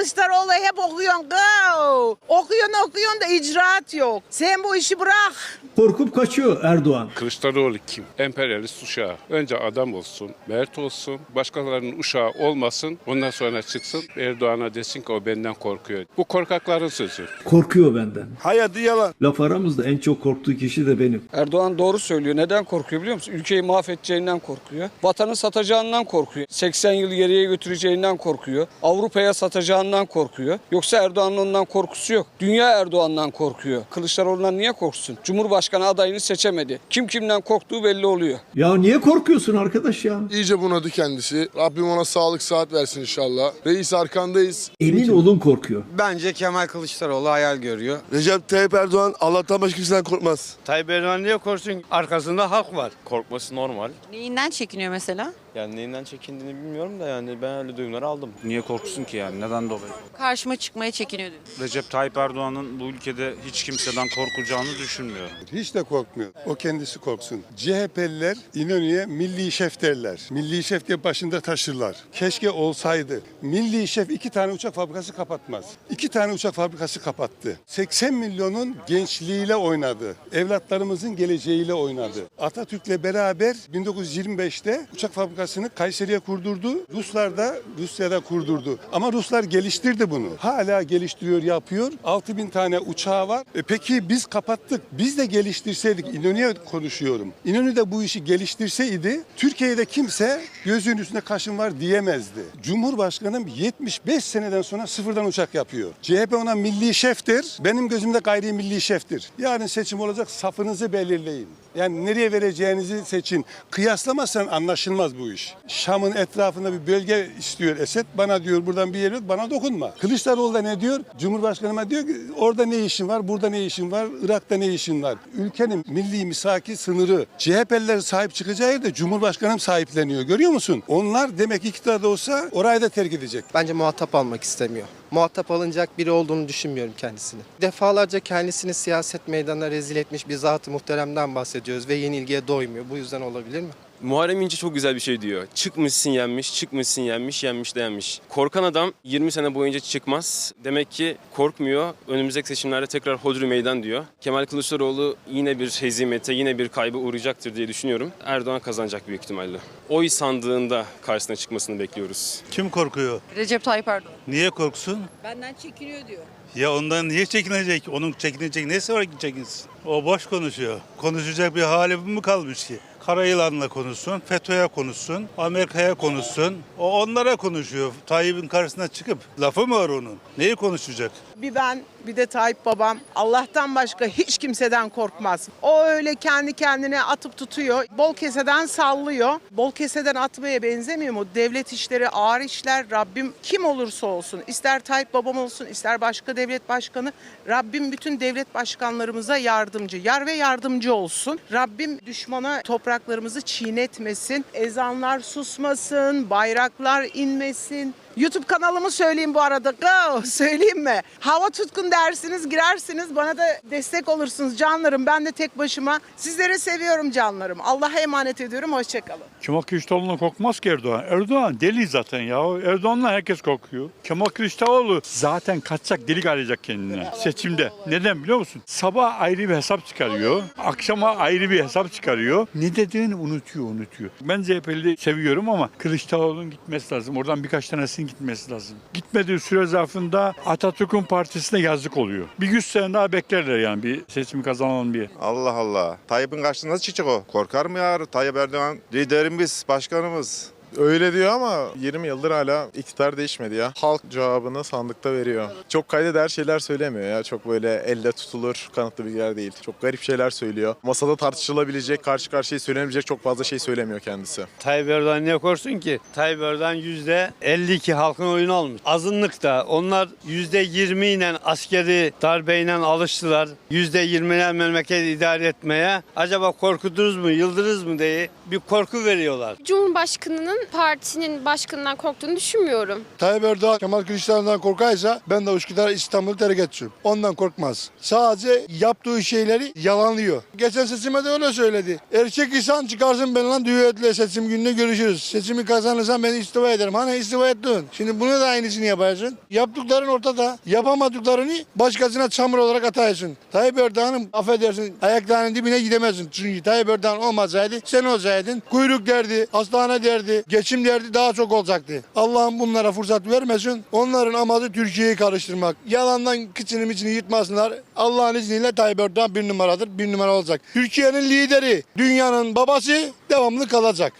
Kılıçdaroğlu hep okuyorsun. Go. Okuyorsun okuyorsun da icraat yok. Sen bu işi bırak. Korkup kaçıyor Erdoğan. Kılıçdaroğlu kim? Emperyalist uşağı. Önce adam olsun, mert olsun, başkalarının uşağı olmasın. Ondan sonra çıksın Erdoğan'a desin ki o benden korkuyor. Bu korkakların sözü. Korkuyor benden. Hayatı yalan. Laf aramızda en çok korktuğu kişi de benim. Erdoğan doğru söylüyor. Neden korkuyor biliyor musun? Ülkeyi mahvedeceğinden korkuyor. Vatanı satacağından korkuyor. 80 yıl geriye götüreceğinden korkuyor. Avrupa'ya satacağından korkuyor. Yoksa Erdoğan'ın ondan korkusu yok. Dünya Erdoğan'dan korkuyor. Kılıçdaroğlu'ndan niye korksun? Cumhurbaşkanı adayını seçemedi. Kim kimden korktuğu belli oluyor. Ya niye korkuyorsun arkadaş ya? İyice bunadı kendisi. Rabbim ona sağlık saat versin inşallah. Reis arkandayız. Emin olun korkuyor. Bence Kemal Kılıçdaroğlu hayal görüyor. Recep Tayyip Erdoğan Allah'tan başka kimseden korkmaz. Tayyip Erdoğan niye korksun? Arkasında halk var. Korkması normal. Neyinden çekiniyor mesela? Yani neyinden çekindiğini bilmiyorum da yani ben öyle duyumları aldım. Niye korksun ki yani? Neden dolayı? Karşıma çıkmaya çekiniyor diyor. Recep Tayyip Erdoğan'ın bu ülkede hiç kimseden korkulacağını düşünmüyorum. Hiç de korkmuyor. O kendisi korksun. CHP'liler İnönü'ye milli şef derler. Milli şef diye başında taşırlar. Keşke olsaydı. Milli şef iki tane uçak fabrikası kapatmaz. İki tane uçak fabrikası kapattı. 80 milyonun gençliğiyle oynadı. Evlatlarımızın geleceğiyle oynadı. Atatürk'le beraber 1925'te uçak fabrikasını Kayseri'ye kurdurdu. Ruslar da Rusya'da kurdurdu. Ama Ruslar geliştirdi bunu. Hala geliştiriyor, yapıyor. 6000 tane uçağı var. E peki biz kapattık. Biz de geliştirseydik. İnönü'ye konuşuyorum. İnönü de bu işi geliştirseydi Türkiye'de kimse gözünün üstünde kaşın var diyemezdi. Cumhurbaşkanım 75 seneden sonra sıfırdan uçak yapıyor. CHP ona milli şeftir. Benim gözümde gayri milli şeftir. Yarın seçim olacak safınızı belirleyin. Yani nereye vereceğinizi seçin. Kıyaslamazsan anlaşılmaz bu iş. Şam'ın etrafında bir bölge istiyor Esed. Bana diyor buradan bir yer yok bana dokunma. Kılıçdaroğlu da ne diyor? Cumhurbaşkanıma diyor ki orada ne işin var, burada ne işin var, Irak'ta ne işin var? Ülkenin milli misaki sınırı. CHP'liler sahip çıkacağı yerde Cumhurbaşkanım sahipleniyor. Görüyor musun? Onlar demek iktidarda olsa orayı da terk edecek. Bence muhatap almak istemiyor. Muhatap alınacak biri olduğunu düşünmüyorum kendisini. Defalarca kendisini siyaset meydanına rezil etmiş bir zat-ı muhteremden bahsediyoruz ve yenilgiye doymuyor. Bu yüzden olabilir mi? Muharrem İnce çok güzel bir şey diyor. Çıkmışsın yenmiş, çıkmışsın yenmiş, yenmiş de yenmiş. Korkan adam 20 sene boyunca çıkmaz. Demek ki korkmuyor. Önümüzdeki seçimlerde tekrar hodri meydan diyor. Kemal Kılıçdaroğlu yine bir hezimete, yine bir kaybı uğrayacaktır diye düşünüyorum. Erdoğan kazanacak büyük ihtimalle. Oy sandığında karşısına çıkmasını bekliyoruz. Kim korkuyor? Recep Tayyip Erdoğan. Niye korksun? Benden çekiniyor diyor. Ya ondan niye çekinecek? Onun çekinecek nesi var ki çekinsin? O boş konuşuyor. Konuşacak bir hali mi kalmış ki? Karayılan'la konuşsun, FETÖ'ye konuşsun, Amerika'ya konuşsun. O onlara konuşuyor. Tayyip'in karşısına çıkıp lafı mı var onun? Neyi konuşacak? Bir ben bir de Tayyip babam Allah'tan başka hiç kimseden korkmaz. O öyle kendi kendine atıp tutuyor. Bol keseden sallıyor. Bol keseden atmaya benzemiyor mu? Devlet işleri ağır işler. Rabbim kim olursa olsun. ister Tayyip babam olsun ister başka devlet başkanı. Rabbim bütün devlet başkanlarımıza yardımcı. Yar ve yardımcı olsun. Rabbim düşmana topraklarımızı çiğnetmesin. Ezanlar susmasın. Bayraklar inmesin. YouTube kanalımı söyleyeyim bu arada. Go! Söyleyeyim mi? Hava tutkun dersiniz, girersiniz. Bana da destek olursunuz canlarım. Ben de tek başıma. Sizleri seviyorum canlarım. Allah'a emanet ediyorum. Hoşçakalın. Kemal Kılıçdaroğlu'na korkmaz ki Erdoğan. Erdoğan deli zaten ya. Erdoğan'la herkes korkuyor. Kemal Kılıçdaroğlu zaten kaçacak delik arayacak kendine seçimde. Neden biliyor musun? Sabah ayrı bir hesap çıkarıyor. Akşama ayrı bir hesap çıkarıyor. Ne dediğini unutuyor, unutuyor. Ben CHP'li seviyorum ama Kılıçdaroğlu'nun gitmesi lazım. Oradan birkaç tanesinin gitmesi lazım. Gitmediği süre zarfında Atatürk'ün partisine yazık oluyor. Bir 100 sene daha beklerler yani bir seçimi kazanalım diye. Allah Allah. Tayyip'in karşısında nasıl çıkacak o? Korkar mı ya? Tayyip Erdoğan liderimiz, başkanımız. Öyle diyor ama 20 yıldır hala iktidar değişmedi ya. Halk cevabını sandıkta veriyor. Çok kayda değer şeyler söylemiyor ya. Çok böyle elde tutulur kanıtlı bilgiler değil. Çok garip şeyler söylüyor. Masada tartışılabilecek, karşı karşıya söylenebilecek çok fazla şey söylemiyor kendisi. Tayyip Erdoğan niye korksun ki? Tayyip Erdoğan %52 halkın oyunu almış. Azınlık da onlar %20 ile askeri darbeyle alıştılar. %20 ile memleket idare etmeye. Acaba korkutunuz mu, yıldırız mı diye bir korku veriyorlar. Cumhurbaşkanının partinin başkanından korktuğunu düşünmüyorum. Tayyip Erdoğan Kemal Kılıçdaroğlu'ndan korkaysa ben de Üsküdar İstanbul'u terk edeceğim. Ondan korkmaz. Sadece yaptığı şeyleri yalanlıyor. Geçen seçime de öyle söyledi. Erkek insan çıkarsın ben lan düğütle seçim gününde görüşürüz. Seçimi kazanırsan ben istifa ederim. Hani istifa ettin. Şimdi bunu da aynısını yaparsın. Yaptıkların ortada. Yapamadıklarını başkasına çamur olarak atarsın. Tayyip Erdoğan'ın affedersin ayaklarının dibine gidemezsin. Çünkü Tayyip Erdoğan olmasaydı sen olsaydın kuyruk derdi, hastane derdi, geçim derdi daha çok olacaktı. Allah'ım bunlara fırsat vermesin. Onların amacı Türkiye'yi karıştırmak. Yalandan kıçını miçini yırtmasınlar. Allah'ın izniyle Tayyip Erdoğan bir numaradır. Bir numara olacak. Türkiye'nin lideri, dünyanın babası devamlı kalacak.